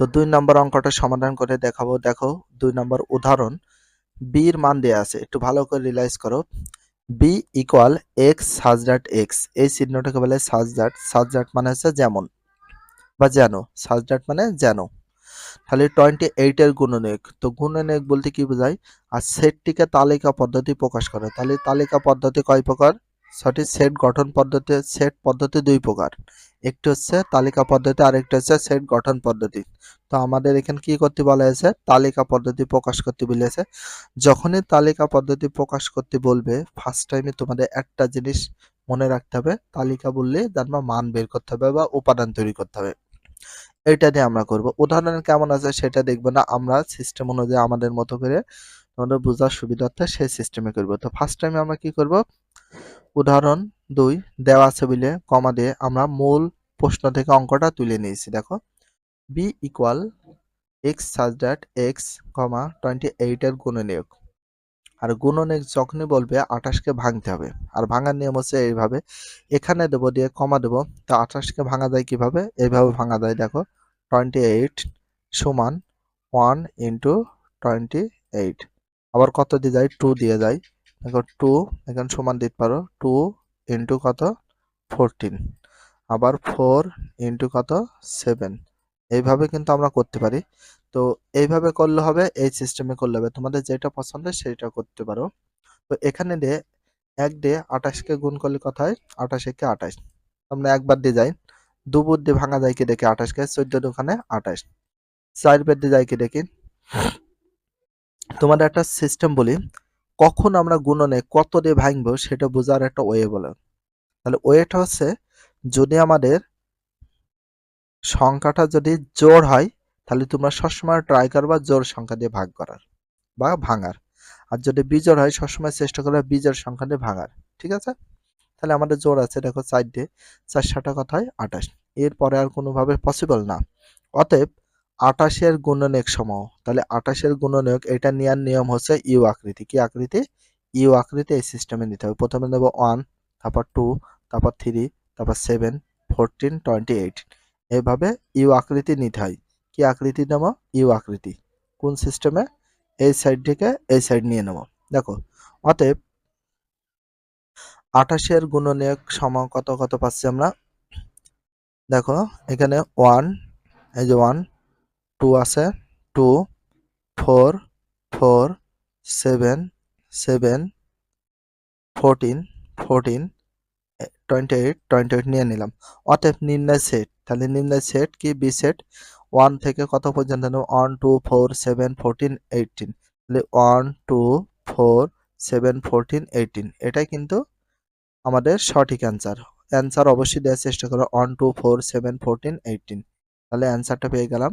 তো দুই নম্বর অঙ্কটা সমাধান করে দেখাবো। দেখো, দুই নম্বর উদাহরণ। বির মান দেয়া আছে, একটু ভালো করে রিলাইজ করো। B equal X such that X এই চিহ্নটাকে বলে সাজডাট সাজডাট মানে হচ্ছে যেমন বা যেন সাজডাট মানে যেন। তাহলে টোয়েন্টি এইটের গুণনীয়ক, তো গুণনীয়ক বলতে কি বোঝায়? আর সেটটিকে তালিকা পদ্ধতি প্রকাশ করে। তাহলে তালিকা পদ্ধতি কয় প্রকার? সঠিক সেট গঠন পদ্ধতি সেট পদ্ধতি দুই প্রকার। একটি হচ্ছে তালিকা পদ্ধতি আর একটি হচ্ছে সেট গঠন পদ্ধতি। তো আমাদের এখানে কি করতে বলা হয়েছে? তালিকা পদ্ধতি প্রকাশ করতে বলেছে। যখনই তালিকা পদ্ধতি প্রকাশ করতে বলবে ফার্স্ট টাইমে তোমাদের একটা জিনিস মনে রাখতে হবে। তালিকা বললে জানবা মান বের করতে হবে বা উপাদান তৈরি করতে হবে। এটা দিয়ে আমরা করব। উদাহরণ কেমন আছে সেটা দেখব না। আমরা সিস্টেম অনুযায়ী আমাদের মতো করে তোমাদের বোঝার সুবিধার্থে সেই সিস্টেমে করব। তো ফার্স্ট টাইমে আমরা কি করব? উদাহরণ দুই, দেওয়া আছে বলে কমা দিয়ে আমরা মূল প্রশ্ন থেকে অঙ্কটা তুলে নিয়েছি, দেখো। B equal X such that X comma twenty এইটের গুণনীয়ক। আর গুণনীয়ক যখনই বলবে আঠাশকে ভাঙতে হবে। আর ভাঙার নিয়ম হচ্ছে এইভাবে, এখানে দেবো দিয়ে কমা দেবো, তো আঠাশকে ভাঙা যায় কীভাবে? এইভাবে ভাঙা যায়, দেখো টোয়েন্টি এইট সমান ওয়ান ইন্টু টোয়েন্টি এইট আবার কত দিয়ে যায়? টু দিয়ে যায়। দেখো টু এখানে সমান দিতে পারো টু ইন্টু কত? ফোরটিন আবার ফোর ইন্টু কত? সেভেন এইভাবে কিন্তু আমরা করতে পারি। তো এইভাবে করলে হবে, এই সিস্টেমে করলে হবে। তোমাদের যেটা পছন্দ সেটা করতে পারো। তো এখানে দিয়ে এক দিয়ে আঠাশকে গুণ করলে কত হয়? আঠাশ একে আঠাশ। আমরা একবার দিয়ে যাই। দু বুট দিয়ে ভাঙা যায় কি দেখি? আঠাশকে চোদ্দ দোকানে আঠাশ। চার বেদ দিয়ে যায় কি দেখি? তোমাদের একটা সিস্টেম বলি। কখন আমরা গুণনে কত দিয়ে ভাঙবো সেটা বোঝার একটা ওয়ে বলে। তাহলে ওয়েটা হচ্ছে যদি আমাদের সংখ্যাটা যদি জোর হয়, তাহলে তোমরা সবসময় ট্রাই করবা জোর সংখ্যা দিয়ে ভাগ করার বা ভাঙার। আর যদি বিজোড় হয়, সবসময় চেষ্টা করবে বিজোড় সংখ্যা দিয়ে ভাঙার, ঠিক আছে? তাহলে আমাদের জোর আছে, দেখো চার দিয়ে, চার কথা হয় আঠাশ। এরপরে আর কোনোভাবে পসিবল না। অতএব আটাশের গুণনীয়ক সমূহ। তাহলে আটাশের গুণনীয়ক, এটা নেওয়ার নিয়ম হচ্ছে ইউ আকৃতি। কি আকৃতি? ইউ আকৃতি এই সিস্টেমে নিতে হবে। প্রথমে নেব ওয়ান তারপর টু তারপর থ্রি তারপর সেভেন ফোরটিন টোয়েন্টি এইট এইভাবে ইউ আকৃতি নিতে হয়। কি আকৃতি নেব? ইউ আকৃতি। কোন সিস্টেমে এই সাইড থেকে এই সাইড নিয়ে নেব। দেখো, অতএব আঠাশের গুণনীয়ক সম কত কত পাচ্ছি আমরা? দেখো, এখানে ওয়ান এই যে ওয়ান টু আছে, two, four four, seven seven, fourteen fourteen, twenty eight twenty eight নিয়ে নিলাম। অতএব নির্ণয় সেট তাহলে নির্ণয় সেট কি? বি সেট ওয়ান থেকে কত পর্যন্ত নেব? One two four seven fourteen eighteen তাহলে one two four seven fourteen eighteen এটাই কিন্তু আমাদের সঠিক অ্যান্সার অ্যান্সার অবশ্যই দেওয়ার চেষ্টা করো। One two four seven fourteen eighteen তাহলে অ্যান্সারটা পেয়ে গেলাম।